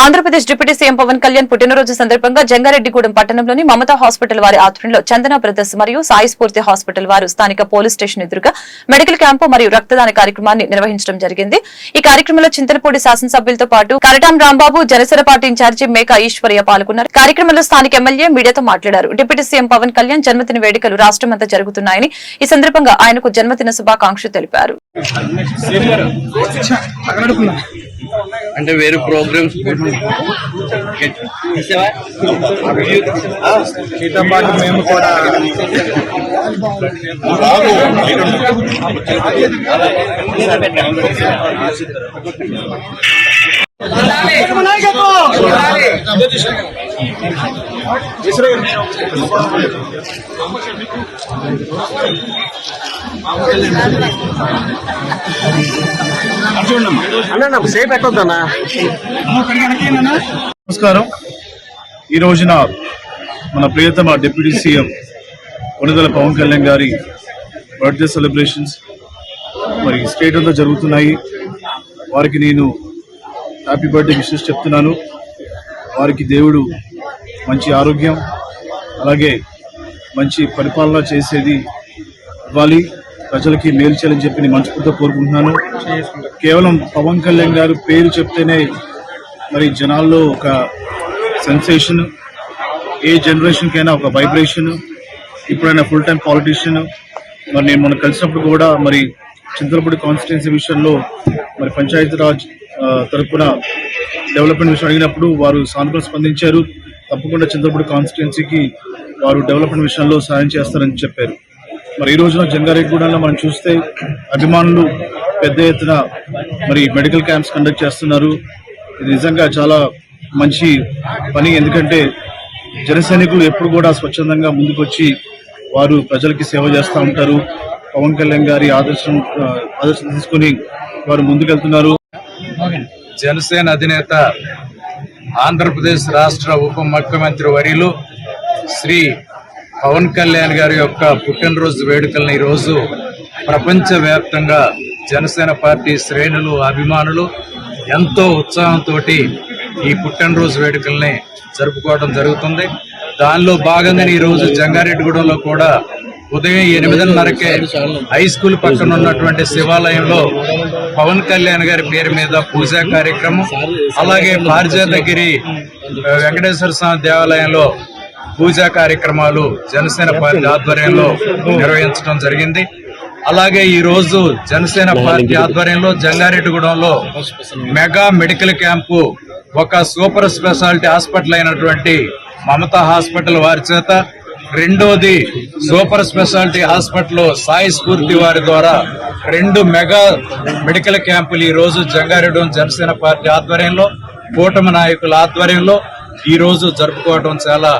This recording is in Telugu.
ఆంధ్రప్రదేశ్ డిప్యూటీ సీఎం పవన్ కళ్యాణ్ పుట్టినరోజు సందర్భంగా జంగారెడ్డిగూడెం పట్టణంలోని మమతా హాస్పిటల్ వారి ఆధ్వర్యంలో చందన బ్రదర్స్ మరియు సాయి స్ఫూర్తి హాస్పిటల్ వారు స్థానిక పోలీస్ స్టేషన్ ఎదురుగా మెడికల్ క్యాంపు మరియు రక్తదాన కార్యక్రమాన్ని నిర్వహించడం జరిగింది. ఈ కార్యక్రమంలో చింతలపూడి శాసనసభ్యులతో పాటు కరటాం రాంబాబు జనసేన పార్టీ ఇన్ఛార్జి మేకా ఈశ్వర్య పాల్గొన్నారు. కార్యక్రమంలో స్థానిక ఎమ్మెల్యే మీడియాతో మాట్లాడారు. డిప్యూటీ సీఎం పవన్ కళ్యాణ్ జన్మదిన వేడుకలు రాష్ట్రమంతా జరుగుతున్నాయని ఈ సందర్భంగా ఆయనకు జన్మదిన శుభాకాంక్షలు తెలిపారు. అంటే వేరే ప్రోగ్రామ్స్ మీతో పాటు మేము కూడా ఇస్రాయల్ నమస్కారం. ఈ రోజున మన ప్రియతమ డిప్యూటీ సీఎం కొనుదల పవన్ కళ్యాణ్ గారి బర్త్డే సెలబ్రేషన్స్ మరి స్టేట్ అంతా జరుగుతున్నాయి. వారికి నేను హ్యాపీ బర్త్డే విషెస్ చెప్తున్నాను. వారికి దేవుడు మంచి ఆరోగ్యం అలాగే మంచి పరిపాలన చేసేది ఇవ్వాలి. ప్రజలకి మేలు చేయాలని చెప్పి నేను మనస్ఫూర్తిగా కోరుకుంటున్నాను. కేవలం పవన్ కళ్యాణ్ గారు పేరు చెప్తేనే మరి జనాల్లో ఒక సెన్సేషన్ ఏ జనరేషన్కైనా ఒక వైబ్రేషన్ ఇప్పుడైనా ఫుల్ టైం పాలిటీషియన్ మరి నేను మొన్న కలిసినప్పుడు కూడా మరి చింతలపూడి కాన్స్టిట్యున్సీ విషయంలో మరి పంచాయతీరాజ్ తరఫున డెవలప్మెంట్ విషయం అడిగినప్పుడు వారు సానుకూల స్పందించారు. తప్పకుండా చింతలపూడి కాన్స్టిట్యున్సీకి వారు డెవలప్మెంట్ విషయంలో సాయం చేస్తారని చెప్పారు. మరి ఈ రోజున జంగారెడ్డిగూడెంలో మనం చూస్తే అభిమానులు పెద్ద ఎత్తున మరి మెడికల్ క్యాంప్స్ కండక్ట్ చేస్తున్నారు. ఇది నిజంగా చాలా మంచి పని. ఎందుకంటే జన ఎప్పుడు కూడా స్వచ్ఛందంగా ముందుకొచ్చి వారు ప్రజలకి సేవ చేస్తూ ఉంటారు. పవన్ కళ్యాణ్ గారి ఆదర్శం ఆదర్శం తీసుకుని వారు ముందుకెళ్తున్నారు. జనసేన అధినేత ఆంధ్రప్రదేశ్ రాష్ట్ర ఉప ముఖ్యమంత్రి వర్యులు శ్రీ పవన్ కళ్యాణ్ గారి యొక్క పుట్టినరోజు వేడుకలను ఈరోజు ప్రపంచవ్యాప్తంగా జనసేన పార్టీ శ్రేణులు అభిమానులు ఎంతో ఉత్సాహంతో ఈ పుట్టినరోజు వేడుకల్ని జరుపుకోవడం జరుగుతుంది. దానిలో భాగంగా ఈరోజు జంగారెడ్డిగూడెంలో కూడా ఉదయం ఎనిమిదిన్నరకే హై స్కూల్ పక్కన ఉన్నటువంటి శివాలయంలో పవన్ కళ్యాణ్ గారి పేరు మీద పూజా కార్యక్రమం అలాగే పారిజాతగిరి వెంకటేశ్వర స్వామి దేవాలయంలో పూజా కార్యక్రమాలు జనసేన పార్టీ ఆధ్వర్యంలో నిర్వహించడం జరిగింది. అలాగే ఈ రోజు జనసేన పార్టీ ఆధ్వర్యంలో జంగారెడ్డిగూడెంలో మెగా మెడికల్ క్యాంపు ఒక సూపర్ స్పెషాలిటీ హాస్పిటల్ అయినటువంటి మమతా హాస్పిటల్ వారి చేత రెండోది సూపర్ స్పెషాలిటీ హాస్పిటల్ సాయి స్ఫూర్తి వారి ద్వారా రెండు మెగా మెడికల్ క్యాంపులు ఈ రోజు జంగారెడ్డి జనసేన పార్టీ ఆధ్వర్యంలో కూటమి నాయకుల ఆధ్వర్యంలో ఈ రోజు జరుపుకోవడం చాలా